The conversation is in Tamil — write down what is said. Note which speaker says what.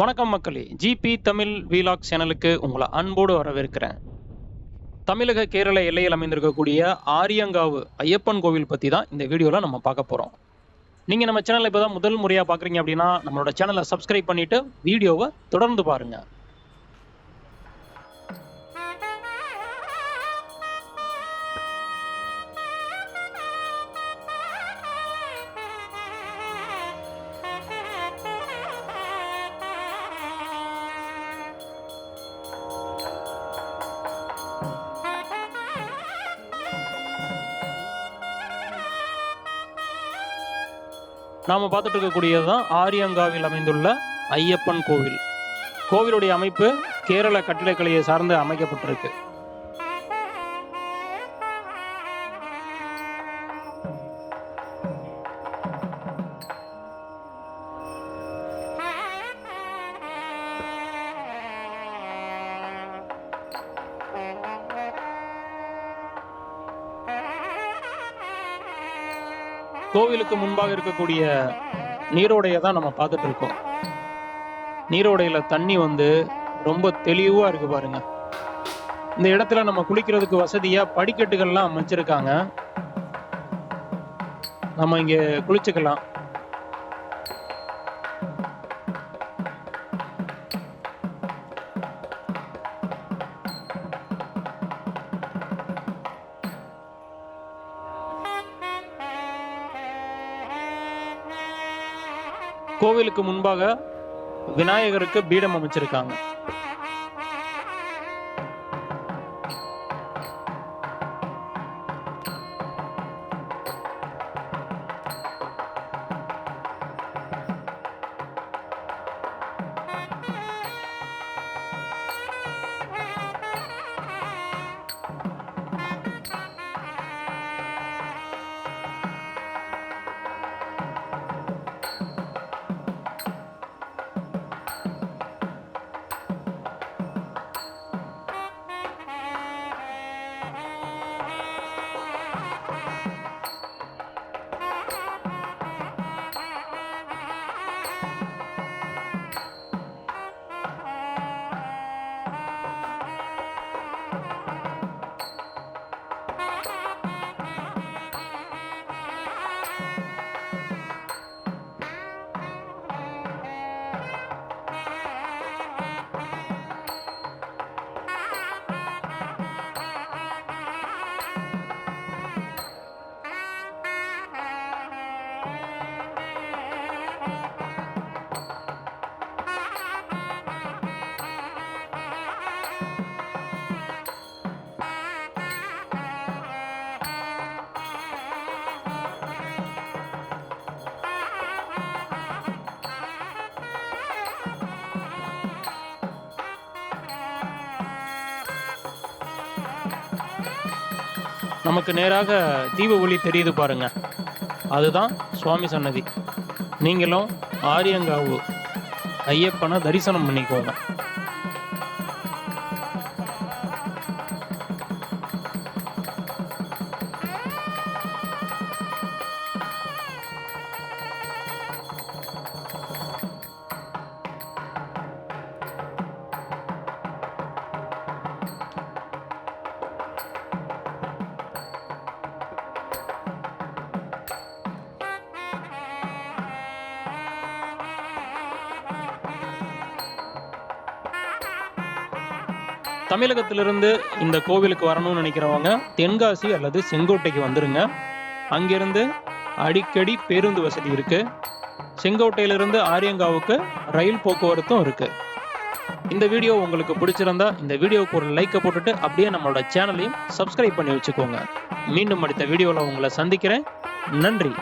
Speaker 1: வணக்கம் மக்களே. ஜிபி தமிழ் வீலாக் சேனலுக்கு உங்களை அன்போடு வரவேற்கிறேன். தமிழக கேரள எல்லையில் அமைந்திருக்கக்கூடிய ஆரியங்காவு ஐயப்பன் கோவில் பற்றி தான் இந்த வீடியோவில் நம்ம பார்க்க போகிறோம் நீங்கள் நம்ம சேனலை இப்போ தான் முதல் முறையாக பார்க்குறீங்க அப்படின்னா நம்மளோட சேனலை சப்ஸ்கிரைப் பண்ணிவிட்டு வீடியோவை தொடர்ந்து பாருங்கள் நாம் பார்த்துட்டு இருக்கக்கூடியது தான் ஆரியங்காவில் அமைந்துள்ள ஐயப்பன் கோவில். கோவிலுடைய அமைப்பு கேரள கட்டிடக்கலையை சார்ந்து அமைக்கப்பட்டிருக்கு. கோவிலுக்கு முன்பாக இருக்கக்கூடிய நீரோடையை தான் நம்ம பார்த்துட்டு இருக்கோம். நீரோடையில தண்ணி வந்து ரொம்ப தெளிவா இருக்கு பாருங்க. இந்த இடத்துல நம்ம குளிக்கிறதுக்கு வசதியா படிக்கட்டுகள்லாம் அமைச்சிருக்காங்க. நம்ம இங்க குளிச்சுக்கலாம். கோவிலுக்கு முன்பாக விநாயகருக்கு பீடம் அமைச்சிருக்காங்க. நமக்கு நேராக தீப ஒளி தெரியுது பாருங்க. அதுதான் சுவாமி சன்னதி. நீங்களும் ஆரியங்காவு ஐயப்பனை தரிசனம் பண்ணிக்கோங்க. தமிழகத்திலிருந்து இந்த கோவிலுக்கு வரணும்னு நினைக்கிறவங்க தென்காசி அல்லது செங்கோட்டைக்கு வந்துருங்க. அங்கிருந்து அடிக்கடி பேருந்து வசதி இருக்கு. செங்கோட்டையிலிருந்து ஆரியங்காவுக்கு ரயில் போக்குவரத்தும் இருக்கு. இந்த வீடியோ உங்களுக்கு பிடிச்சிருந்தா இந்த வீடியோவுக்கு ஒரு லைக்கை போட்டுட்டு அப்படியே நம்மளோட சேனலையும் சப்ஸ்கிரைப் பண்ணி வச்சுக்கோங்க. மீண்டும் அடுத்த வீடியோவில் உங்களை சந்திக்கிறேன். நன்றி.